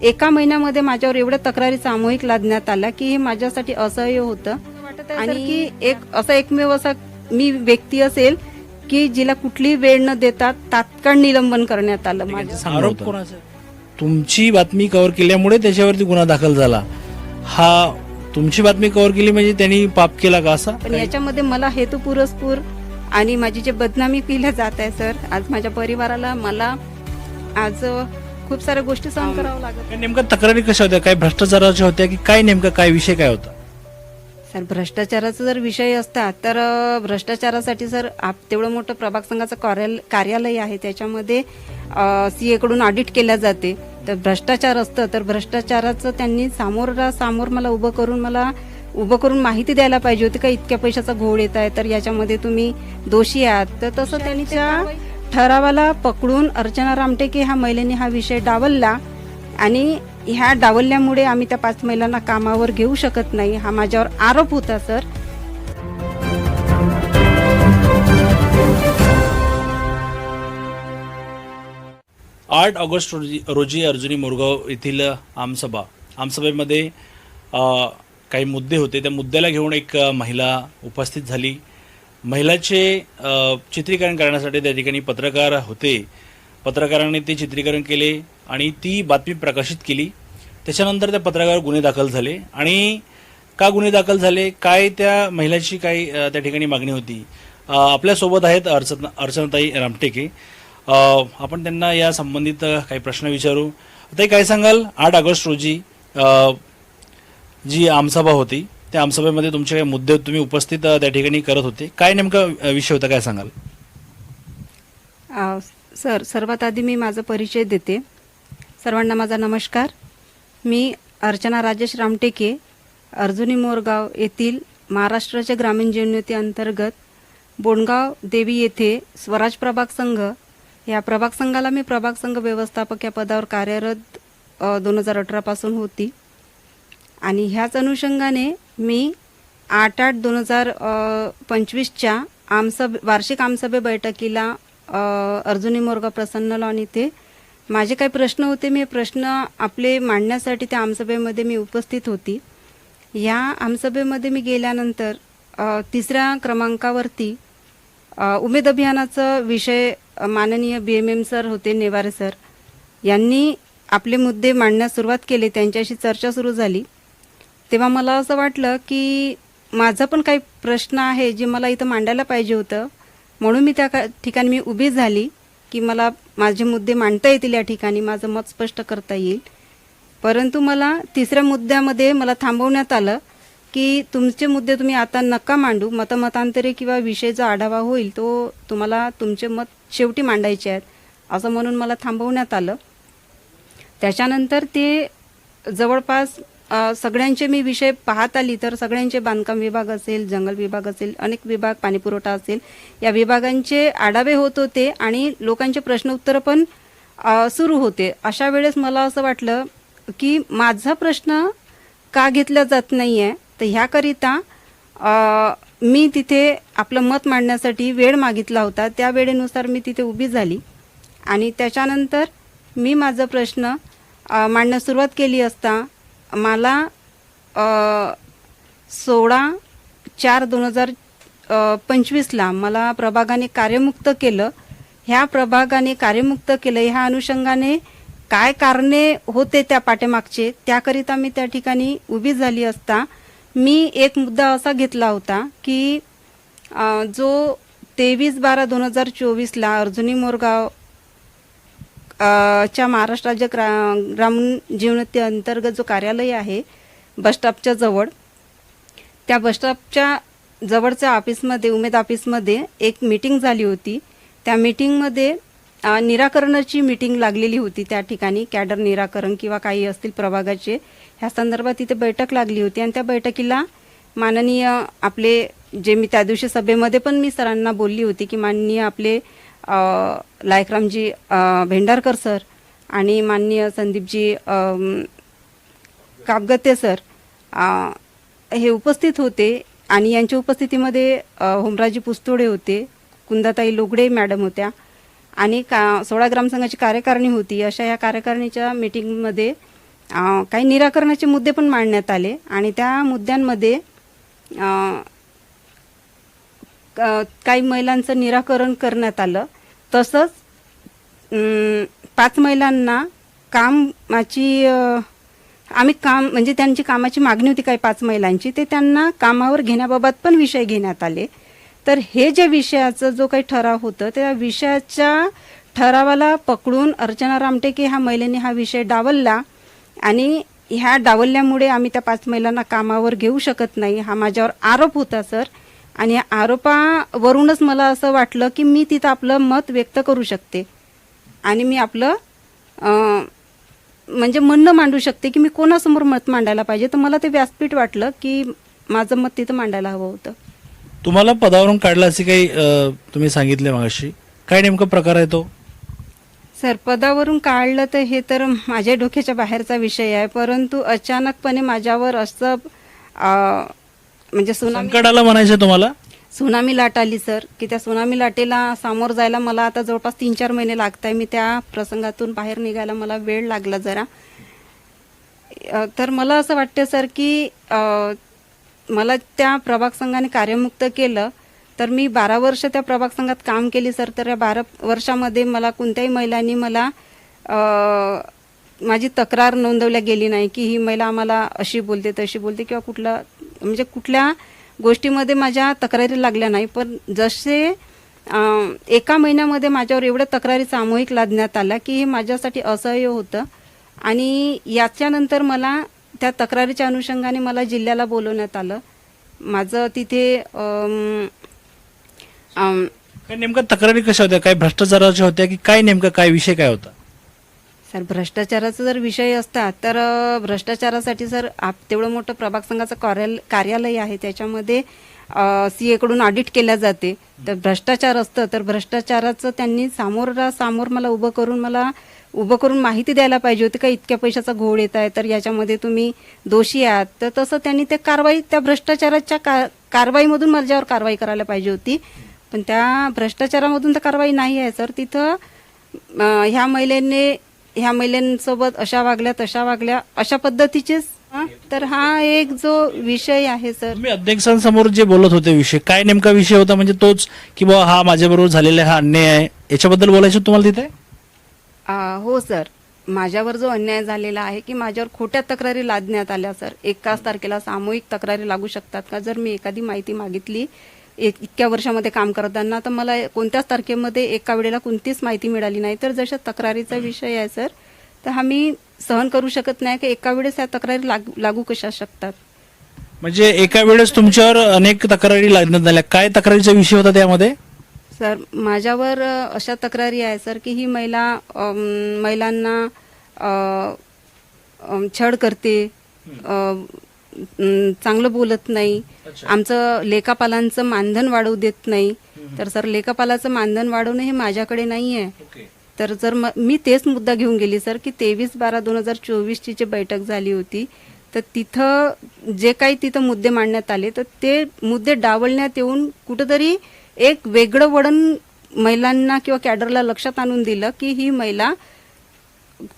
एका महिन्यामध्ये माझ्यावर एवढ्या तक्रारी सामूहिक लादण्यात आल्या की हे माझ्यासाठी असह्य होतं आणि की एक असं एकमेव असा मी व्यक्ती असेल की जिला कुठलीही वेळ न देता तात्काळ निलंबन करण्यात आलं माझ्या आरोप. कोणाचा? तुमची बातमी कव्हर केल्यामुळे त्याच्यावरती गुन्हा दाखल झाला हा तुमची बातमी कव्हर केली म्हणजे त्यांनी पाप केला का असा पण याच्यामध्ये मला हेतू पुरस्पूर आणि माझी जे बदनामी केल्या जात आहे सर आज माझ्या परिवाराला मला आज खूप साऱ्या गोष्टी सहन करावं लागत. काय नेमक्या तक्रारी कशा होत्या? काय भ्रष्टाचाराच्या होत्या की काय नेमका काय विषय काय होता? सर भ्रष्टाचाराचा जर विषय असता तर अ, भ्रष्टाचारासाठी सर आप तेवढं मोठं प्रभाग संघाचं कार्याल- कार्यालय आहे. त्याच्यामध्ये सीए कडून ऑडिट केल्या जाते. तर भ्रष्टाचार असतं तर भ्रष्टाचाराचं त्यांनी सामोरासमोर मला उभं करून मला उभं करून माहिती द्यायला पाहिजे होती का इतक्या पैशाचा घोळ येत आहे. तर याच्यामध्ये तुम्ही दोषी आहात. तर तसं त्यांनी त्या ठरावाला पकडून अर्चना रामटेके ह्या महिलेने हा विषय डावलला आणि ह्या डावलल्यामुळे आम्ही त्या पाच महिलांना कामावर घेऊ शकत नाही. हा माझ्यावर आरोप होता सर. आठ ऑगस्ट रोजी रोजी अर्जुनी मोरगाव येथील आमसभा आमसभेमध्ये काही मुद्दे होते. त्या मुद्द्याला घेऊन एक महिला उपस्थित झाली. महिलाचे चित्रीकरण करण्यासाठी त्या ठिकाणी पत्रकार होते. पत्रकारांनी ते चित्रीकरण केले आणि ती बातमी प्रकाशित केली. त्याच्यानंतर त्या पत्रकारावर गुन्हे दाखल झाले. आणि का गुन्हे दाखल झाले? काय त्या महिलाची काही त्या ठिकाणी मागणी होती? आपल्यासोबत आहेत अर्चना अर्चनाताई रामटेके. आपण त्यांना या संबंधित काही प्रश्न विचारू. ताई काय सांगाल? आठ ऑगस्ट रोजी जी आमसभा होती त्या आमसभेमध्ये तुमचे काही मुद्दे तुम्ही उपस्थित त्या ठिकाणी करत होते. काय नेमका विषय होता काय सांगाल? सर सर्वात आधी मी माझा परिचय देते. सर्वांना माझा नमस्कार. मी अर्चना राजेश रामटेके अर्जुनी मोरगाव येथील महाराष्ट्राच्या ग्रामीण जीवनती अंतर्गत बोंडगाव देवी येथे स्वराज प्रभाग संघ या प्रभाग संघाला मी प्रभाग संघ व्यवस्थापक या पदावर कार्यरत दोन हजार अठरापासून होती. आणि ह्याच अनुषंगाने मी आठ आठ दोन हजार पंचवीसच्या आमसभे वार्षिक आमसभे बैठकीला अर्जुनी मोरगा प्रसन्न लॉन इथे माझे काही प्रश्न होते. मी हे प्रश्न आपले मांडण्यासाठी त्या आमसभेमध्ये मी उपस्थित होती. या आमसभेमध्ये मी गेल्यानंतर तिसऱ्या क्रमांकावरती उमेद अभियानाचा विषय माननीय बी एम एम सर होते नेवारे सर. यांनी आपले मुद्दे मांडण्यास सुरुवात केली. त्यांच्याशी चर्चा सुरू झाली. तेव्हा मला असं वाटलं की माझा पण काही प्रश्न आहे जे मला इथं मांडायला पाहिजे होतं. म्हणून मी त्या का- ठिकाणी मी उभी झाली की मला माझे मुद्दे मांडता येतील या ठिकाणी माझं मत स्पष्ट करता येईल. परंतु मला तिसऱ्या मुद्द्यामध्ये मला थांबवण्यात आलं की तुमचे मुद्दे तुम्ही आता नका मांडू. मतमतांतरे किंवा विषय जो आढावा होईल तो तुम्हाला तुमचे मत शेवटी मांडायचे आहेत असं म्हणून मला थांबवण्यात आलं. त्याच्यानंतर ते जवळपास सगळ्यांचे मी विषय पाहत आली तर सगळ्यांचे बांधकाम विभाग असेल जंगल विभाग असेल अनेक विभाग पाणीपुरवठा असेल या विभागांचे आढावे होत होते आणि लोकांचे प्रश्न उत्तर पण सुरू होते. अशा वेळेस मला असं वाटलं की माझा प्रश्न का घेतला जात नाही आहे तर ह्याकरिता मी तिथे आपलं मत मांडण्यासाठी वेळ मागितला होता. त्या वेळेनुसार मी तिथे उभी झाली आणि त्याच्यानंतर मी माझा प्रश्न मांडण्यास सुरुवात केली असता मला सोळा चार दोन हजार पंचवीसला मला प्रभागाने कार्यमुक्त केलं. ह्या प्रभागाने कार्यमुक्त केलं ह्या अनुषंगाने काय कारणे होते त्या पाठीमागचे त्याकरिता मी त्या ठिकाणी उभी झाली असता मी एक मुद्दा असा घेतला होता की जो तेवीस बारा दोन हजार चोवीसला अर्जुनी मोरगाव च्या महाराष्ट्र राज्य ग्रा ग्रामीण जीवनते अंतर्गत जो कार्यालय आहे बसस्टॉपच्या जवळ त्या बसस्टॉपच्या जवळच्या ऑफिसमध्ये उमेद ऑफिसमध्ये एक मीटिंग झाली होती. त्या मीटिंगमध्ये निराकरणाची मीटिंग लागलेली होती. त्या ठिकाणी कॅडर निराकरण किंवा काही असतील प्रभागाचे ह्या संदर्भात तिथे बैठक लागली होती. आणि त्या बैठकीला माननीय आपले जे मी त्या दिवशी सभेमध्ये पण मी सरांना बोलली होती की माननीय आपले लायकरामजी भेंडारकर सर आणि माननीय संदीपजी अम, कापगते सर हे उपस्थित होते आणि यांच्या उपस्थितीमध्ये होमराजी पुस्तोडे होते कुंदाताई लोगडे मॅडम होत्या आणि का सोळा ग्रामसंघाची कार्यकारिणी होती. अशा या कार्यकारिणीच्या मीटिंगमध्ये काही निराकरणाचे मुद्दे पण मांडण्यात आले आणि त्या मुद्द्यांमध्ये क- काही महिलांचं निराकरण करण्यात आलं. तसंच पाच महिलांना कामाची आम्ही काम म्हणजे त्यांची कामाची मागणी होती काही पाच महिलांची ते त्यांना कामावर घेण्याबाबत पण विषय घेण्यात आले. तर हे जे विषयाचं जो काही ठराव होतं त्या विषयाच्या ठरावाला पकडून अर्चना रामटेके ह्या महिलेने हा विषय डावलला आणि ह्या डावलल्यामुळे आम्ही त्या पाच महिलांना कामावर घेऊ शकत नाही हा माझ्यावर आरोप होता सर. आणि आरोपावरूनच मला असं वाटलं की मी तिथं आपलं मत व्यक्त करू शकते. आणि मी आपलं म्हणजे म्हणणं मांडू शकते की मी कोणासमोर मत मांडायला पाहिजे. तर मला ते व्यासपीठ वाटलं की माझं मत तिथं मांडायला हवं होतं. तुम्हाला पदावरून काढलं असे काही तुम्ही सांगितले मागाशी. काय नेमका प्रकार आहे तो? सर पदावरून काढलं तर हे तर माझ्या डोक्याच्या बाहेरचा विषय आहे. परंतु अचानकपणे माझ्यावर असं म्हणजे सुनामी आलं म्हणायचं तुम्हाला? सुनामी लाट आली सर. की त्या सुनामी लाटेला सामोर जायला मला आता जवळपास तीन चार महिने लागत आहे मी त्या प्रसंगातून बाहेर निघायला मला वेळ लागला जरा. अ, तर मला असं वाटतं सर की अ, मला त्या प्रभाग संघाने कार्यमुक्त केलं तर मी बारा वर्ष त्या प्रभाग संघात काम केली सर. तर या बारा वर्षामध्ये मला कोणत्याही महिलांनी मला अ, माझी तक्रार नोंदवल्या गेली नाही की ही महिला आम्हाला अशी बोलते तशी बोलते किंवा कुठला म्हणजे कुठल्या गोष्टीमध्ये माझ्या तक्रारी लागल्या नाही पण जसे एका महिन्यामध्ये माझ्यावर एवढ्या तक्रारी सामूहिक लादण्यात आल्या की हे माझ्यासाठी असह्य होतं. आणि याच्यानंतर मला त्या तक्रारीच्या अनुषंगाने मला जिल्ह्याला बोलवण्यात आलं. माझं तिथे नेमकं तक्रारी कशा होत्या? काय भ्रष्टाचाराच्या होत्या की काय नेमका काय विषय काय होता? सर भ्रष्टाचाराचा जर विषय असता तर भ्रष्टाचारासाठी सर आप तेवढं मोठं प्रभाग संघाचं कार्याल कार्यालय आहे. त्याच्यामध्ये सी एकडून ऑडिट केल्या जाते. तर भ्रष्टाचार असतं तर भ्रष्टाचाराचं त्यांनी सामोर सामोर मला उभं करून मला उभं करून माहिती द्यायला पाहिजे होती का इतक्या पैशाचा घोळ येत आहे. तर याच्यामध्ये तुम्ही दोषी आहात. तर तसं त्यांनी त्या कारवाई त्या भ्रष्टाचाराच्या का कारवाईमधून माझ्यावर कारवाई करायला पाहिजे होती. पण त्या भ्रष्टाचारामधून तर कारवाई नाही आहे सर. तिथं ह्या महिलेने ह्या महिलांसोबत अशा वागल्या तशा वागल्या अशा पद्धतीचेच? तर हा एक जो विषय आहे सर. तुम्ही अध्यक्षांसमोर जे बोलत होते विषय काय नेमका विषय होता? म्हणजे तोच की बाबा हा माझ्याबरोबर झालेला हा अन्याय आहे. याच्याबद्दल बोलायचं तुम्हाला तिथे? आ, हो सर. माझ्यावर जो अन्याय झालेला आहे की माझ्यावर खोट्या तक्रारी लादण्यात आल्या सर. एकाच तारखेला सामूहिक तक्रारी लागू शकतात का? जर मी एखादी माहिती मागितली एक इतक्या वर्षामध्ये काम करताना तर मला कोणत्याच तारखेमध्ये एका वेळेला कोणतीच माहिती मिळाली नाही. तर जशा तक्रारीचा विषय आहे सर तर हा मी सहन करू शकत नाही की एका वेळेस या तक्रारी लागू लागू कशा शकतात. म्हणजे एका वेळेस तुमच्यावर अनेक तक्रारी लागण्यात आल्या. काय तक्रारीचा विषय होता त्यामध्ये? सर माझ्यावर अशा तक्रारी आहे सर की ही महिला महिलांना छळ करते चांगलं बोलत नाही. आमचं लेखापालांचं मानधन वाढवू देत नाही. तर सर लेखापालाचं मानधन वाढवणं हे माझ्याकडे नाही आहे तर जर म मी तेच मुद्दा घेऊन गेली सर की तेवीस बारा दोन हजार चोवीसची जी बैठक झाली होती तर तिथं जे काही तिथं मुद्दे मांडण्यात आले तर ते मुद्दे डावलण्यात येऊन कुठंतरी एक वेगळं वळण महिलांना किंवा कॅडरला लक्षात आणून दिलं की ही महिला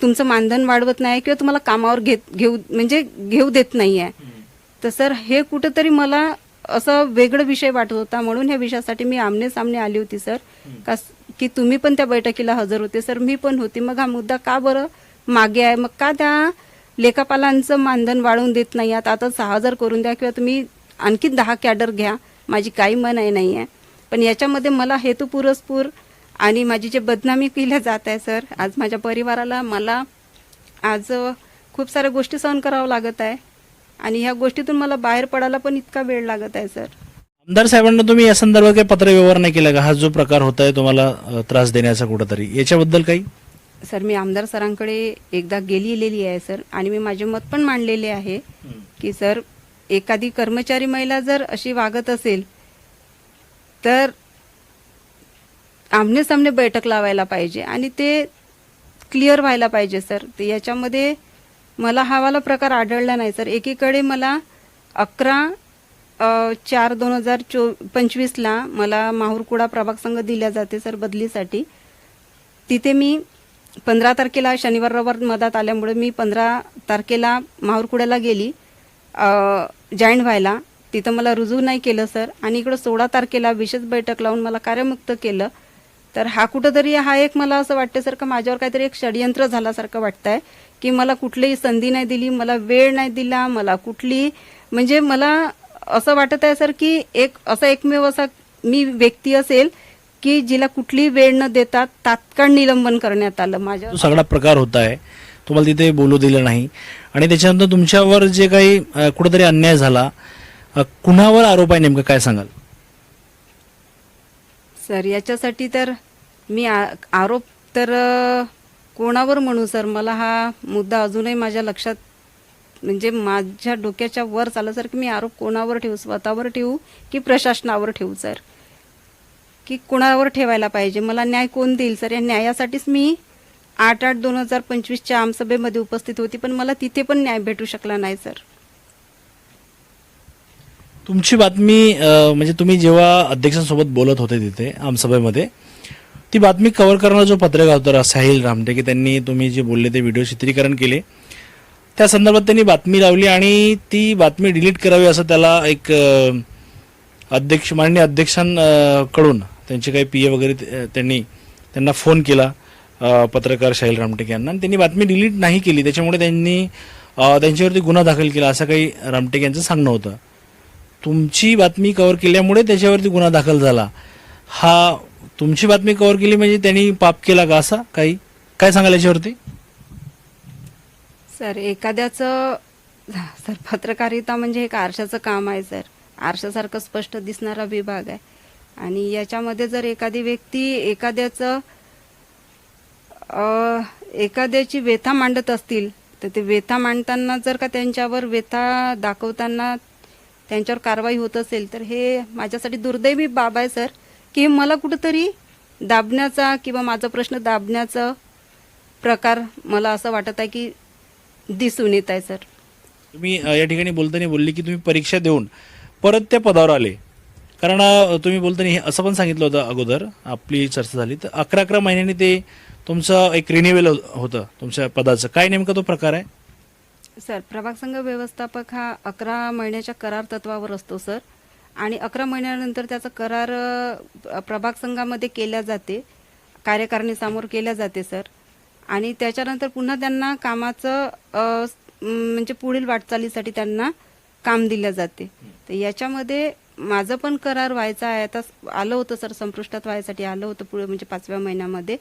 तुमचं मानधन वाढवत नाही किंवा तुम्हाला कामावर घेत घेऊ म्हणजे घेऊ देत नाही आहे तर सर हे कुठंतरी मला असं वेगळं विषय वाटत होता म्हणून ह्या विषयासाठी मी आमने सामने आली होती सर. का की तुम्ही पण त्या बैठकीला हजर होते सर. मी पण होती. मग हा मुद्दा का बरं मागे आहे? मग का त्या लेखापालांचं मानधन वाढवून देत नाही? आता आता सहा हजार करून द्या किंवा तुम्ही आणखी दहा कॅडर घ्या. माझी काही मनाई नाही आहे पण याच्यामध्ये मला हेतू पुरस्पूर आणि माझी जे बदनामी केल्या जात आहे सर आज माझ्या परिवाराला मला आज खूप साऱ्या गोष्टी सहन करावं लागत आहे. आणि ह्या गोष्टीतून मला बाहेर पडायला पण इतका वेळ लागत आहे सर. आमदार साहेबांना तुम्ही या संदर्भात काही पत्र व्यवहार नाही केला का? हा जो प्रकार होत आहे तुम्हाला त्रास देण्याचा कुठंतरी. याच्याबद्दल काही? सर मी आमदार सरांकडे एकदा गेलेली आहे सर. आणि मी माझे मत पण मांडलेले आहे की सर एखादी कर्मचारी महिला जर अशी वागत असेल तर आमने सामने बैठक लावायला पाहिजे आणि ते क्लिअर व्हायला पाहिजे सर. याच्यामध्ये मला हावाला प्रकार आढळला नाही सर. एकीकडे मला अकरा चार दोन हजार चो पंचवीसला मला माहूरकुडा प्रभाग संघ दिल्या जाते सर बदलीसाठी. तिथे मी पंधरा तारखेला शनिवार रविवार मधात आल्यामुळे मी पंधरा तारखेला माहूरकुड्याला गेली जॉईन व्हायला. तिथं मला रुजू नाही केलं सर. आणि इकडं सोळा तारखेला विशेष बैठक लावून मला कार्यमुक्त केलं. तर हा कुठंतरी हा एक मला असं वाटतं सर का माझ्यावर काहीतरी एक षडयंत्र झाल्यासारखं वाटतंय की मला कुठलीही संधी नाही दिली मला वेळ नाही दिला मला कुठली म्हणजे मला असं वाटत आहे सर की एक असा एकमेव असा मी व्यक्ती असेल की जिला कुठलीही वेळ न देता तात्काळ निलंबन करण्यात आलं माझ्या सगळा प्रकार होत आहे. तुम्हाला तिथे बोलू दिलं नाही. आणि त्याच्यानंतर तुमच्यावर जे काही कुठेतरी अन्याय झाला कुणावर आरोप आहे नेमकं? काय सांगाल? सर याच्यासाठी तर मी आ- आरोप तर कोणावर म्हणू सर? मला हा मुद्दा अजूनही माझ्या लक्षात म्हणजे माझ्या डोक्याच्या वर चाललं सर की मी आरोप कोणावर ठेवू? स्वतःवर ठेवू की प्रशासनावर ठेवू सर? की कोणावर ठेवायला पाहिजे? मला न्याय कोण देईल सर? या न्यायासाठीच मी आठ आठ दोन हजार पंचवीसच्या आमसभेमध्ये उपस्थित होती पण मला तिथे पण न्याय भेटू शकला नाही सर. तुमची बातमी म्हणजे तुम्ही जेव्हा अध्यक्षांसोबत बोलत होते तिथे आमसभेमध्ये ती बातमी कव्हर करणारा जो पत्रकार होता साहिल रामटेके त्यांनी तुम्ही जे बोलले ते व्हिडिओ चित्रीकरण केले त्या संदर्भात त्यांनी बातमी लावली आणि ती बातमी डिलीट करावी असं त्याला एक अध्यक्ष माननीय अध्यक्षांकडून त्यांचे काही पी ए वगैरे त्यांनी त्यांना फोन केला पत्रकार शाहील रामटेके यांना. आणि त्यांनी बातमी डिलीट नाही केली. त्याच्यामुळे त्यांनी त्यांच्यावरती गुन्हा दाखल केला असं काही रामटेके यांचं सांगणं होतं. तुमची बातमी कव्हर केल्यामुळे त्याच्यावरती गुन्हा दाखल झाला. हा तुमची बातमी कव्हर केली म्हणजे त्यांनी पाप केला का असा? काही काय सांगाल याच्यावरती? सर एखाद्याचं सर पत्रकारिता म्हणजे एक आरशाचं काम आहे सर. आरशासारखं स्पष्ट दिसणारा विभाग आहे. आणि याच्यामध्ये जर एखादी व्यक्ती एखाद्याचं एखाद्याची व्यथा मांडत असतील तर ते व्यथा मांडताना जर का त्यांच्यावर व्यथा दाखवताना त्यांच्यावर कारवाई होत असेल तर हे माझ्यासाठी दुर्दैवी बाब आहे सर. की मला कुठंतरी दाबण्याचा किंवा माझा प्रश्न दाबण्याचा प्रकार मला असं वाटत आहे की दिसून येत आहे सर. तुम्ही या ठिकाणी बोलताना बोलले की तुम्ही परीक्षा देऊन परत त्या पदावर आले. कारण तुम्ही बोलताना हे असं पण सांगितलं होतं अगोदर आपली चर्चा झाली. तर अकरा अकरा महिन्यांनी ते तुमचं एक रिन्युअल होतं तुमच्या पदाचं. काय नेमका तो प्रकार आहे? सर प्रभाग संघ व्यवस्थापक हा अकरा महिन्याच्या करार तत्वावर असतो सर. आणि अकरा महिन्यानंतर त्याचा करार प्रभाग संघामध्ये केल्या जाते. कार्यकारिणीसमोर केल्या जाते सर. आणि त्याच्यानंतर पुन्हा त्यांना कामाचं म्हणजे पुढील वाटचालीसाठी त्यांना काम दिलं जाते. तर याच्यामध्ये माझं पण करार व्हायचा आहे. आता आलं होतं सर संपुष्टात व्हायसाठी आलं होतं पुढे म्हणजे पाचव्या महिन्यामध्ये.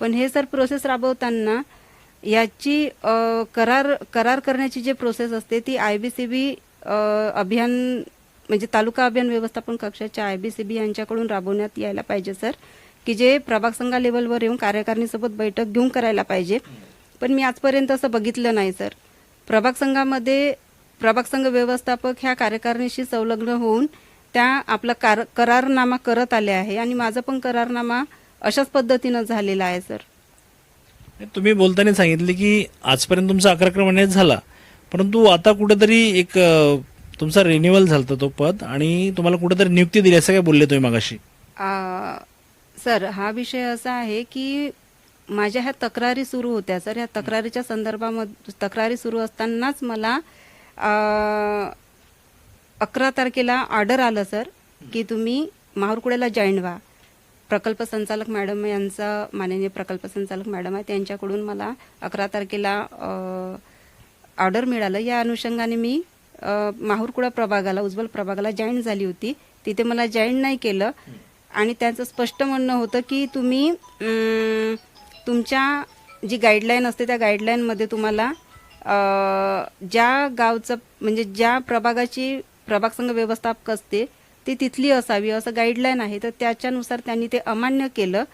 पण हे सर प्रोसेस राबवताना याची करार करार करण्याची जी प्रोसेस असते ती आय बी सी बी अभियान म्हणजे तालुका अभियान व्यवस्थापन कक्षाच्या आय बी सी बी यांच्याकडून राबवण्यात यायला पाहिजे सर. की जे प्रभाग संघा लेवलवर येऊन कार्यकारिणीसोबत बैठक घेऊन करायला पाहिजे. पण मी आजपर्यंत असं बघितलं नाही सर. प्रभाग संघामध्ये प्रभाग संघ व्यवस्थापक ह्या कार्यकारिणीशी संलग्न होऊन त्या आपला कार करारनामा करत आले आहे. आणि माझा पण करारनामा अशाच पद्धतीनं झालेला आहे सर. तुम्ही बोलताना सांगितले की आजपर्यंत तुमचा अकरा क्रमांक झाला. परंतु आता कुठेतरी एक तुमचा रिन्युअल झालं तो पद आणि तुम्हाला कुठेतरी नियुक्ती दिली असं काय बोलले तुम्ही मागाशी? सर हा विषय असा आहे की माझ्या ह्या तक्रारी सुरू होत्या. सर ह्या तक्रारीच्या संदर्भामध्ये तक्रारी सुरू असतानाच मला अकरा तारखेला ऑर्डर आलं सर की तुम्ही माहूरकुड्याला जॉईन व्हा. प्रकल्प संचालक मॅडम यांचा माननीय प्रकल्प संचालक मॅडम आहे त्यांच्याकडून मला अकरा तारखेला ऑर्डर मिळालं. या अनुषंगाने मी अ, माहूरकुडा प्रभागाला उज्ज्वल प्रभागाला जॉईन झाली होती. तिथे मला जॉईन नाही केलं. आणि त्यांचं स्पष्ट म्हणणं होतं की तुम्ही तुमच्या जी गाईडलाईन असते त्या गाईडलाईनमध्ये तुम्हाला ज्या गावचं म्हणजे ज्या प्रभागाची प्रभाग संघ व्यवस्थापक असते ती तिथली असावी असं गाईडलाईन आहे. तर त्याच्यानुसार त्यांनी ते अमान्य केलं.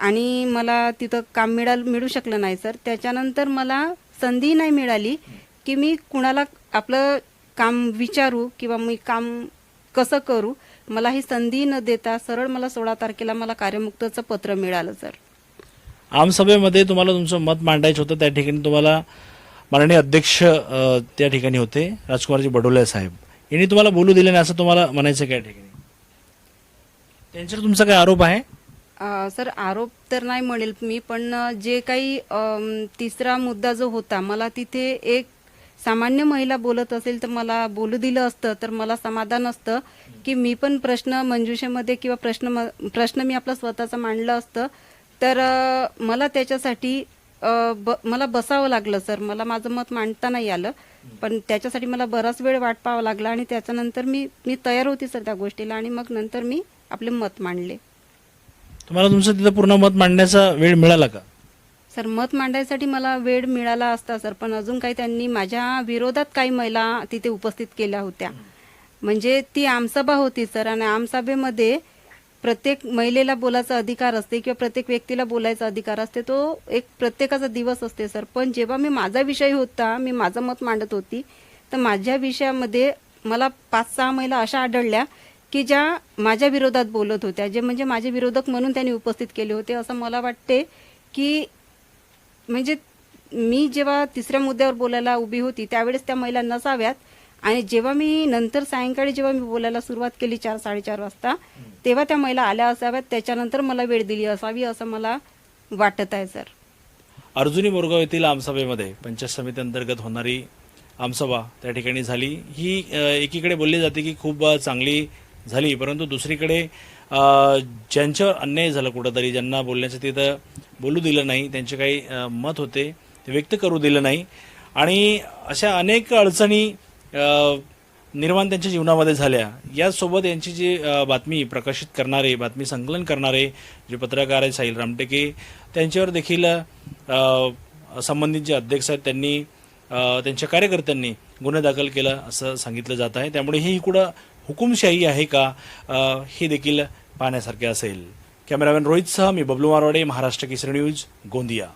आणि मला तिथं काम मिळाल मिळू शकलं नाही सर त्याच्यानंतर मला संधी नाही मिळाली की मी कुणाला आपलं काम विचारू किंवा मी काम कसं करू. मला ही संधी न देता सरळ मला सोळा तारखेला मला कार्यमुक्तचं पत्र मिळालं सर आमसभेमध्ये तुम्हाला तुमचं मत मांडायचं होतं. त्या ठिकाणी तुम्हाला माननीय अध्यक्ष त्या ठिकाणी होते. राजकुमारजी बडोले साहेब. यांनी तुम्हाला बोलू दिले नाही असं तुम्हाला म्हणायचं काय ठिकाणी? त्यांच्यावर तुमचा काय आरोप आहे? अ, सर आरोप तर नाही म्हणेल मी पण जे काही अम, तिसरा मुद्दा जो होता मला तिथे एक सामान्य महिला बोलत असेल तर मला बोलू दिलं असतं तर मला समाधान असतं की मी पण प्रश्न मंजुषेमध्ये किंवा प्रश्न म- प्रश्न मी आपला स्वतःचा मांडलं असतं. तर अ, मला त्याच्यासाठी अ, ब मला बसावं लागलं सर. मला माझं मत मांडता नाही आलं. पण त्याच्यासाठी मला बराच वेळ वाट पाहावा लागला आणि त्याच्यानंतर मी मी तयार होती सर त्या गोष्टीला आणि मग नंतर मी आपले मत मांडले. तुम्हाला तुमचं तिथं पूर्ण मत मांडण्याचा वेळ मिळाला का? सर मत मांडायसाठी मला वेळ मिळाला असता सर पण अजून काही त्यांनी माझ्या विरोधात काही महिला तिथे उपस्थित केल्या होत्या. म्हणजे ती आमसभा होती सर आणि आमसभेमध्ये प्रत्येक महिलेला बोलायचा अधिकार असते किंवा प्रत्येक व्यक्तीला बोलायचा अधिकार असते तो एक प्रत्येकाचा दिवस असते सर. पण जेव्हा मी माझा विषय होता मी माझं मत मांडत होती तर माझ्या विषयामध्ये मला पाच सहा महिला अशा आढळल्या की ज्या माझ्या विरोधात बोलत होत्या जे म्हणजे माझे विरोधक म्हणून त्यांनी उपस्थित केले होते. असं मला वाटते की म्हणजे मी जेव्हा तिसऱ्या मुद्द्यावर बोलायला उभी होती त्यावेळेस त्या महिला नसाव्यात. आणि जेव्हा मी नंतर सायंकाळी जेव्हा मी बोलायला सुरुवात केली चार साडेचार वाजता तेव्हा त्या महिला आल्या असाव्यात. त्याच्यानंतर मला वेळ दिली असावी असं मला वाटत आहे सर. अर्जुनी मोरगाव येथील आमसभेमध्ये पंचायत समिती अंतर्गत होणारी आमसभा त्या ठिकाणी झाली. ही एकीकडे बोलली जाते की खूप चांगली झाली परंतु दुसरीकडे ज्यांच्यावर अन्याय झाला कुठंतरी ज्यांना बोलण्याचं तिथं बोलू दिलं नाही त्यांचे काही मत होते ते व्यक्त करू दिलं नाही. आणि अशा अनेक अडचणी निर्माण त्यांच्या जीवनामध्ये झाल्या. याचसोबत यांची जी बातमी प्रकाशित करणारे बातमी संकलन करणारे जे पत्रकार आहेत साहिल रामटेके त्यांच्यावर देखील संबंधित जे अध्यक्ष आहेत त्यांनी त्यांच्या कार्यकर्त्यांनी गुन्हा दाखल केला असं सांगितलं जात आहे. त्यामुळे ही कुठं हुकुमशाही आहे का हे देखील पाहण्यासारखे असेल. कॅमेरामॅन रोहितसह मी बबलू मारवाडे महाराष्ट्र केसरी न्यूज गोंदिया.